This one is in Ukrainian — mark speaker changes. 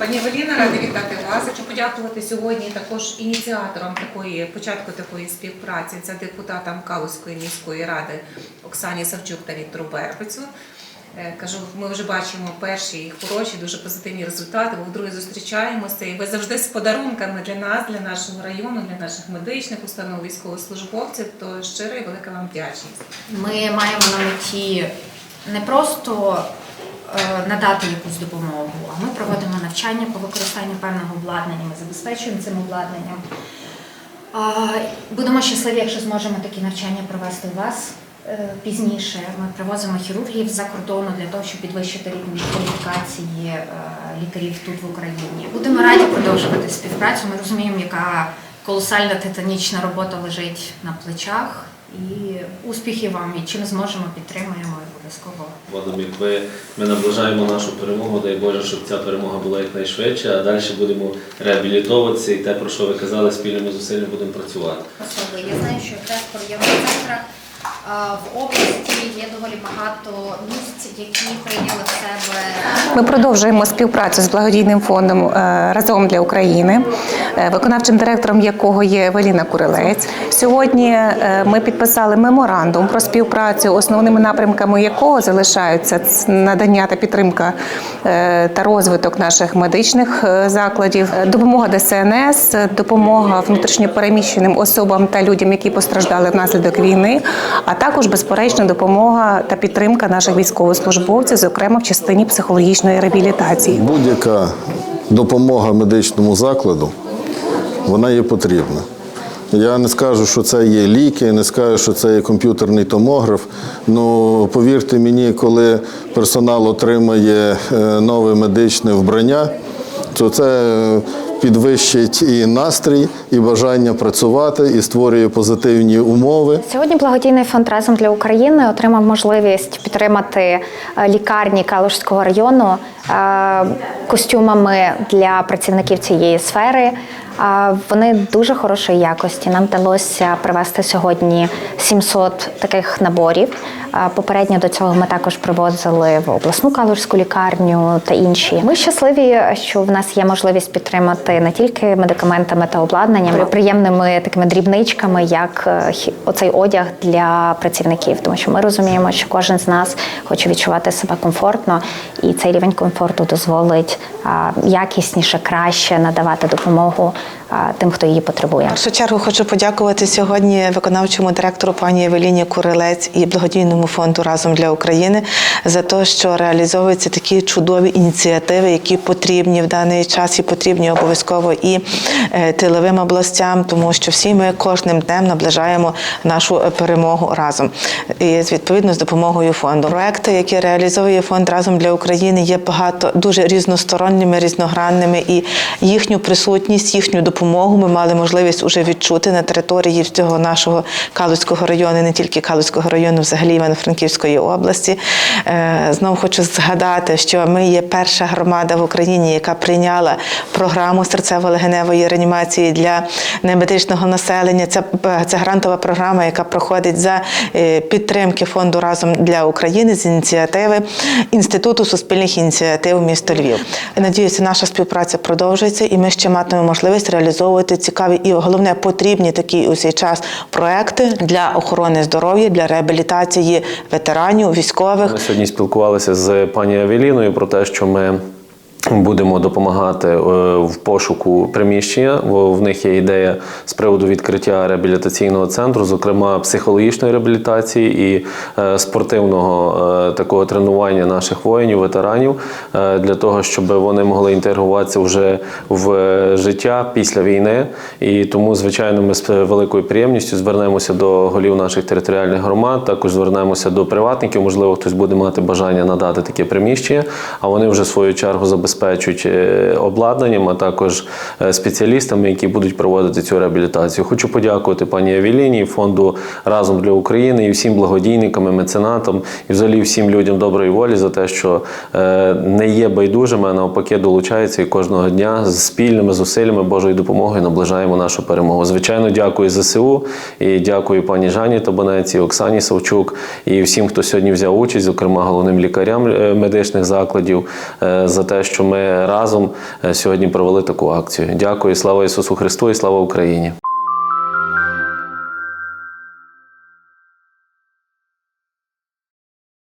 Speaker 1: Пані Евеліна, рада вітати вас. Хочу подякувати сьогодні також ініціаторам такої початку такої співпраці. Це депутатам Калузької міської ради Оксані Савчук та Віктору Бербицю. Е, Кажу, ми вже бачимо перші хороші, дуже позитивні результати. Бо вдруге зустрічаємося, і ви завжди з подарунками для нас, для нашого району, для наших медичних установ, військовослужбовців. То щира і велика вам вдячність.
Speaker 2: Ми маємо на меті не просто надати якусь допомогу, а ми проводимо навчання по використанню певного обладнання, ми забезпечуємо цим обладнанням. Будемо щасливі, якщо зможемо такі навчання провести у вас е, пізніше. Ми привозимо хірургів з-за кордону для того, щоб підвищити рівень кваліфікації е, лікарів тут в Україні. Будемо раді продовжувати співпрацю. Ми розуміємо, яка колосальна титанічна робота лежить на плечах. І успіхів вам, і чим зможемо, підтримуємо обов'язково.
Speaker 3: Вадимір, ми, ми наближаємо нашу перемогу. Дай Боже, щоб ця перемога була якнайшвидше, а далі будемо реабілітовуватися і те, про що ви казали, спільними зусиллями будемо працювати.
Speaker 2: Особливо, Я знаю, що якраз в районних центрах а, в області є доволі багато місць, які прийняли в себе
Speaker 1: Ми продовжуємо співпрацю з благодійним фондом е, разом для України, е, виконавчим директором якого є Евеліна Курилець. Сьогодні е, ми підписали меморандум про співпрацю, основними напрямками якого залишаються надання та підтримка та розвиток наших медичних закладів, допомога ДСНС, допомога внутрішньопереміщеним особам та людям, які постраждали внаслідок війни, а також безперечно допомога та підтримка наших військовослужбовців, зокрема в частині психологічної реабілітації.
Speaker 4: Будь-яка допомога медичному закладу, вона є потрібна. Я не скажу, що це є ліки, не скажу, що це є комп'ютерний томограф. Ну повірте мені, коли персонал отримає е, нове медичне вбрання, то це підвищить і настрій, і бажання працювати, і створює позитивні умови.
Speaker 5: Сьогодні благодійний фонд разом для України отримав можливість підтримати е, лікарні Калужського району е, костюмами для працівників цієї сфери. Вони дуже хорошої якості. Нам вдалося привезти сьогодні 700 таких наборів. Попередньо до цього ми також привозили в обласну калужську лікарню та інші. Ми щасливі, що в нас є можливість підтримати не тільки медикаментами та обладнанням, й приємними такими дрібничками, як е, оцей одяг для працівників, тому що ми розуміємо, що кожен з нас хоче відчувати себе комфортно, і цей рівень комфорту дозволить а, якісніше, краще надавати допомогу тим, хто її потребує.
Speaker 6: В першу чергу хочу подякувати сьогодні виконавчому директору пані Евеліні Курилець і благодійному фонду разом для України за те, що реалізовуються такі чудові ініціативи, які потрібні в даний час і потрібні обов'язково і е, тиловим областям, тому що всі ми кожним днем наближаємо нашу перемогу разом і відповідно з допомогою фонду. Проекти, які реалізовує фонд разом для України, є багато дуже різносторонніми, різногранними, і їхню присутність, їхню допомогу ми мали можливість уже відчути на території цього нашого Калузького району, не тільки Калузького району, взагалі Івано-Франківської області. Е, Знову хочу згадати, що ми є перша громада в Україні, яка прийняла програму серцево-легеневої реанімації для немедичного населення. Це, е, це грантова програма, яка проходить за е, підтримки фонду разом для України з ініціативи Інституту суспільних ініціатив міста Львів. Надіюся, наша співпраця продовжується, і ми ще матимемо можливість реалізовувати цікаві і головне потрібні такі у цей час проекти для охорони здоров'я, для реабілітації ветеранів, військових.
Speaker 3: Ми сьогодні спілкувалися з пані Авеліною про те, що ми. Будемо допомагати е, в пошуку приміщення. В них є ідея з приводу відкриття реабілітаційного центру, зокрема психологічної реабілітації і е, спортивного е, такого тренування наших воїнів, ветеранів, для того, щоб вони могли інтегруватися вже в життя після війни. І тому, звичайно, ми з великою приємністю звернемося до голів наших територіальних громад. Також звернемося до приватників. Можливо, хтось буде мати бажання надати таке приміщення, а вони вже в свою чергу забезпечують е, обладнанням, а також е, спеціалістами, які будуть проводити цю реабілітацію. Хочу подякувати пані Авіліні, фонду разом для України і всім благодійникам, і меценатам, і взагалі всім людям доброї волі за те, що е, не є байдужими, а навпаки долучаються і кожного дня з спільними зусиллями Божої допомоги наближаємо нашу перемогу. Звичайно, дякую ЗСУ і дякую пані Жанні Табанеці, Оксані Савчук і всім, хто сьогодні взяв участь, зокрема головним лікарям медичних закладів, за те, що ми разом е, сьогодні провели таку акцію. Дякую, слава Ісусу Христу і слава Україні!